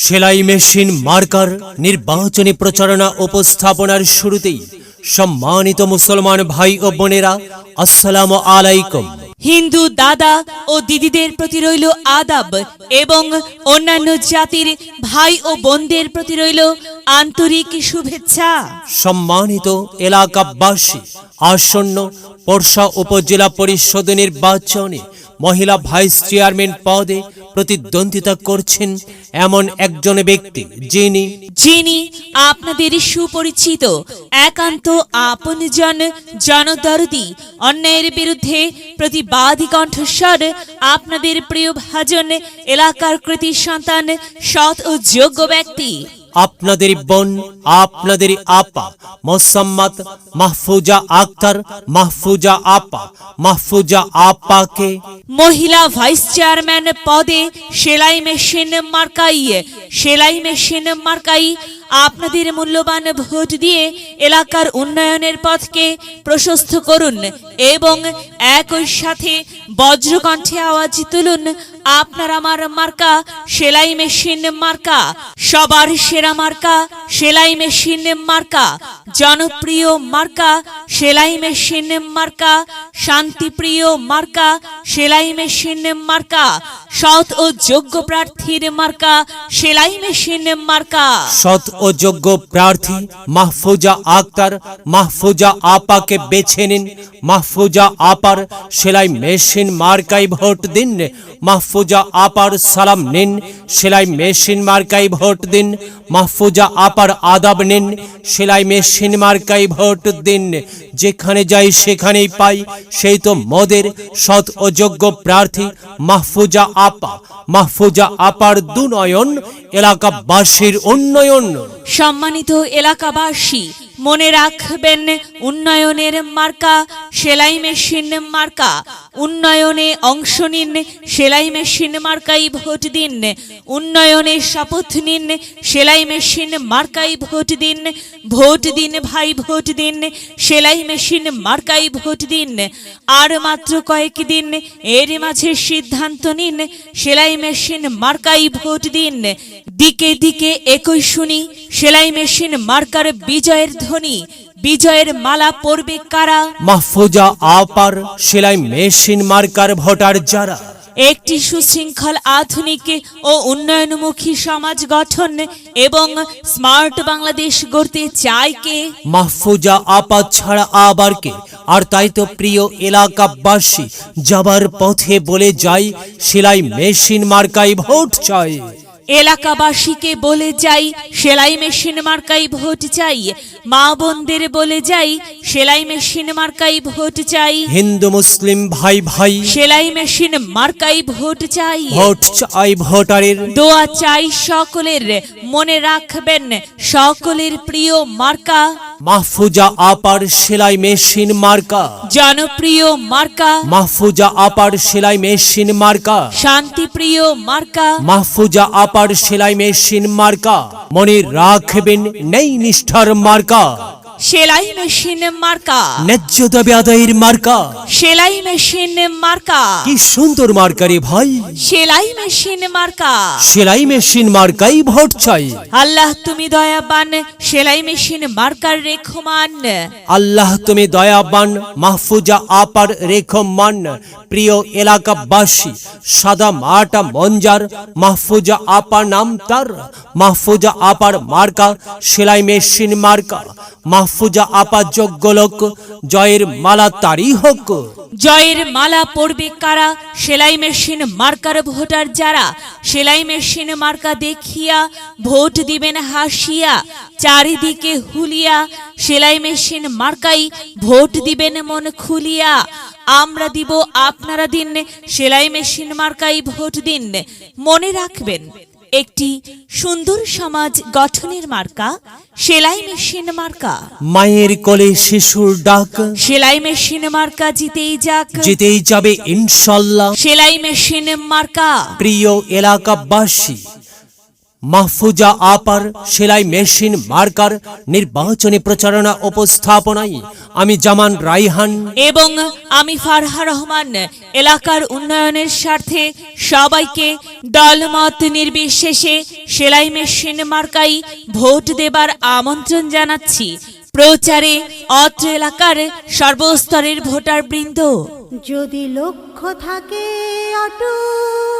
সেলাই machine marker নির্বাচনী প্রচারণা উপস্থাপনার শুরুতেই সম্মানিত মুসলমান ভাই ও বোনেরা আসসালামু আলাইকুম। হিন্দু দাদা ও দিদিদের প্রতি রইল আদাব এবং অন্যান্য জাতির ভাই ও বোনদের প্রতি রইল আন্তরিক শুভেচ্ছা। সম্মানিত এলাকাবাসী আসন্ন পর্ষা উপজেলা পরিষদ নির্বাচনে মহিলা ভাইস চেয়ারম্যান পদে প্রতিদ্বন্দ্বিতা করছেন এমন একজন ব্যক্তি যিনি যিনি আপনাদের সুপরিচিত, একান্ত আপনজন, জনদরদি অন্যায়ের বিরুদ্ধে প্রতিবাদী কণ্ঠস্বর, আপনাদের প্রিয় ভাজন, এলাকার কৃতি সন্তান, সৎ ও যোগ্য ব্যক্তি। আপনাদের বোন আপনাদের আপা, মোসাম্মদ মাহফুজা আক্তার, মাহফুজা আপা, মাহফুজা আপাকে। মহিলা ভাইস চেয়ারম্যান পদে সেলাই মেশিন মার্কাই সেলাই মেশিন মার্কাই আপনাদের মূল্যবান ভোট দিয়ে এলাকার উন্নয়নের পথকে প্রশস্ত করুন এবং একই সাথে বজ্রকণ্ঠে আওয়াজ তুলুন। আপনার আমার মার্কা সেলাই মেশিন মার্কা, সবার সেরা মার্কা সেলাই মেশিন মার্কা, জনপ্রিয় মার্কা সেলাই মেশিন মার্কা, শান্তিপ্রিয় মার্কা সেলাই মেশিন মার্কা, সৎ ও যোগ্য প্রার্থীর মার্কা সেলাই মেশিন মার্কা। সৎ ও যোগ্য প্রার্থী মাহফুজা আক্তার, মাহফুজা আপাকে বেছে নিন। মাহফুজা আপার সেলাই মেশিন মার্কাই ভোট দিন। মাহফুজা আপার সালাম নিন, সেলাই মেশিন মার্কাই ভোট দিন। মাহফুজা আপার আদাব নিন, সেলাই মেশিন মার্কাই ভোট দিন। যেখানে যাই, সেখানেই পাই। সেই তো মদের সৎ ও যোগ্য প্রার্থী মাহফুজা আপা। মাহফুজা আপার দুনয়ন, এলাকাবাসীর উন্নয়ন। সম্মানিত এলাকাবাসী মনে রাখবেন, উন্নয়নের মার্কা, সেলাই মেশিন মার্কা। উন্নয়নে অংশ নিন, সেলাই মেশিন মার্কাই ভোট দিন। উন্নয়নে শপথ নিন, সেলাই মেশিন মার্কাই ভোট দিন। ভোট দিন ভাই, ভোট দিন, সেলাই মেশিন মার্কাই ভোট দিন। আর মাত্র কয়েকদিন, এর মাঝে সিদ্ধান্ত নিন, সেলাই মেশিন মার্কাই ভোট দিন। দিকে দিকে একই শুনি, সেলাই মেশিন মার্কার বিজয়ের ধ্বনি বিজয়ের মালা পরবে কারা? মাহফুজা আপার সেলাই মেশিন মার্কার ভোটার যারা? একটি সুশৃঙ্খল আধুনিক ও উন্নয়নমুখী সমাজ গঠন এবং স্মার্ট বাংলাদেশ গড়তে চায় কে? মাহফুজা আপা ছাড়া আবার কে? আর তাই তো প্রিয় এলাকাবাসী যাবার পথে বলে যাই সেলাই মেশিন মার্কাই ভোট চাই। এলাকাবাসীকে বলে যাই সেলাই মেশিন মার্কাই ভোট চাই। মা বোনদের বলে যাই সেলাই মেশিন মার্কাই ভোট চাই। হিন্দু মুসলিম ভাই ভাই। সেলাই মেশিন মার্কাই ভোট চাই। ভোট চাই ভোটারের। দোয়া চাই সকলের মনে রাখবেন সকলের প্রিয় মার্কা। মাহফুজা আপার সেলাই মেশিন মার্কা। জনপ্রিয় মার্কা। মাহফুজা আপার সেলাই মেশিন মার্কা। শান্তিপ্রিয় মার্কা। মাহফুজা আপার সেলাই মেশিন মার্কা। মনে রাখবেন নেই নিষ্ঠার মার্কা। সেলাই মেশিন মার্কা। ন্যায্য দাবি আদায়ের মার্কা। সেলাই মেশিন মার্কা। কি সুন্দর মার্কারে ভাই। সেলাই মেশিন মার্কা। সেলাই মেশিন মার্কাই ভোট চাই। আল্লাহ তুমি দয়াবান সেলাই মেশিন মার্কার রেখমান। আল্লাহ তুমি দয়াবান মাহফুজা আপার রেখমান। প্রিয় এলাকাবাসী সাদা মাটা মঞ্জার মাহফুজা আপা নাম তার। মাহফুজা আপার মার্কা সেলাই মেশিন মার্কা। মাহফুজা আপা যোগ্য লোক, জয়ের মালা তারই হোক। জয়ের মালা পড়বে কারা? সেলাই মেশিন মার্কার ভোটার যারা? সেলাই মেশিন মার্কা দেখিয়া ভোট দিবেন হাসিয়া, চারিদিকে হুলিয়া, সেলাই মেশিন মার্কাই ভোট দিবেন মন খুলিয়া। আমরা দিব আপনারা দিন, সেলাই মেশিন মার্কাই ভোট দিন। মনে রাখবেন একটি সুন্দর সমাজ গঠনের মার্কা সেলাই মেশিন মার্কা। মায়ের কোলে শিশুর ডাক। সেলাই মেশিন মার্কা জিতেই যাক। জিতেই যাবে ইনশাল্লাহ। সেলাই মেশিন মার্কা। প্রিয় এলাকাবাসী মাহফুজা আপার সেলাই মেশিন মার্কার নির্বাচনী প্রচারণা উপস্থাপনায় আমি জামান রাইহান। এবং আমি ফারহা রহমান এলাকার উন্নয়নের স্বার্থে সবাইকে দলমত নির্বিশেষে সেলাই মেশিন মার্কাই ভোট দেবার আমন্ত্রণ জানাচ্ছি। প্রচারে অত্র এলাকার সর্বস্তরের ভোটার বৃন্দ যদি লক্ষ্য থাকে অটুট